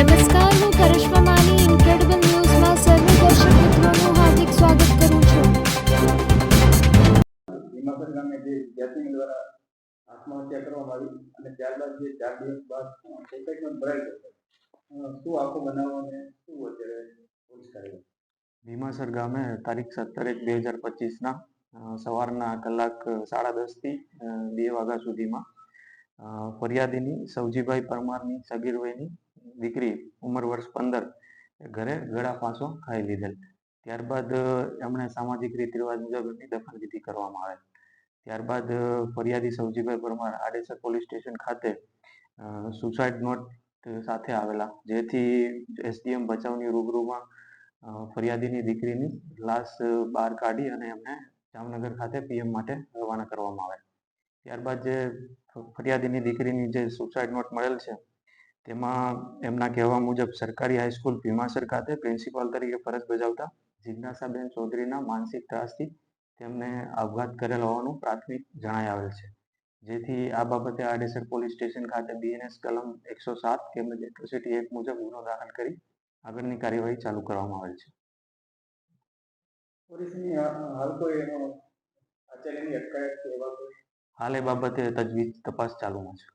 નમસ્કાર હું કરિશ્મા માની ઇન્ક્રેડિબલ ન્યૂઝમાં સર્વ દર્શક મિત્રોનું હાર્દિક સ્વાગત કરું છું. ભીમાસર ગામે જે વિદ્યાર્થીની દ્વારા આત્મહત્યા કરવામાં આવી અને ત્યારબાદ જે ચાર દિવસ બાદ સોસાયટીમાં ભરાઈ ગયો. શું આખો બનાવ અને શું અત્યારે પોલીસ કાર્યવાહી? ભીમાસર ગામે તારીખ સત્તર એક બે હજાર પચીસના સવારના કલાક સાડા દસથી બે વાગ્યા સુધીમાં ફરિયાદીની સવજીભાઈ પરમારની સગીર વયની દીકરી ઉંમર વર્ષ પંદર ઘરે ગળા ફાંસો ખાઈ લીધેલ. ત્યારબાદ એમણે સામાજિક રીત રિવાજ મુજબ એમની દફનવિધિ કરવામાં આવેલ. ત્યારબાદ ફરિયાદી સવજીભાઈ પરમાર આડેસર પોલીસ સ્ટેશન ખાતે સુસાઇડ નોટ સાથે આવેલા, જેથી એસડીએમ ભચાઉની રૂબરૂમાં ફરિયાદીની દીકરીની લાશ બહાર કાઢી અને એમને જામનગર ખાતે પીએમ માટે રવાના કરવામાં આવે ત્યારબાદ જે ફરિયાદીની દીકરીની જે સુસાઇડ નોટ મળેલ છે તેમાં એમના કહેવા મુજબ સરકારી હાઈસ્કૂલ ભીમાસર ખાતે પ્રિન્સિપાલ તરીકે ફરજ બજાવતા જિજ્ઞાસાબેન ચૌધરીના માનસિક ત્રાસથી તેમને આપઘાત કરેલ હોવાનું પ્રાથમિક જણાઈ આવેલ છે. જેથી આ બાબતે આડેસર પોલીસ સ્ટેશન ખાતે બીએનએસ કલમ એકસો સાત તેમજ એટ્રોસિટી એક્ટ મુજબ ગુનો દાખલ કરી આગળની કાર્યવાહી ચાલુ કરવામાં આવેલ છે. હાલ એ બાબતે તજવીજ તપાસ ચાલુમાં છે.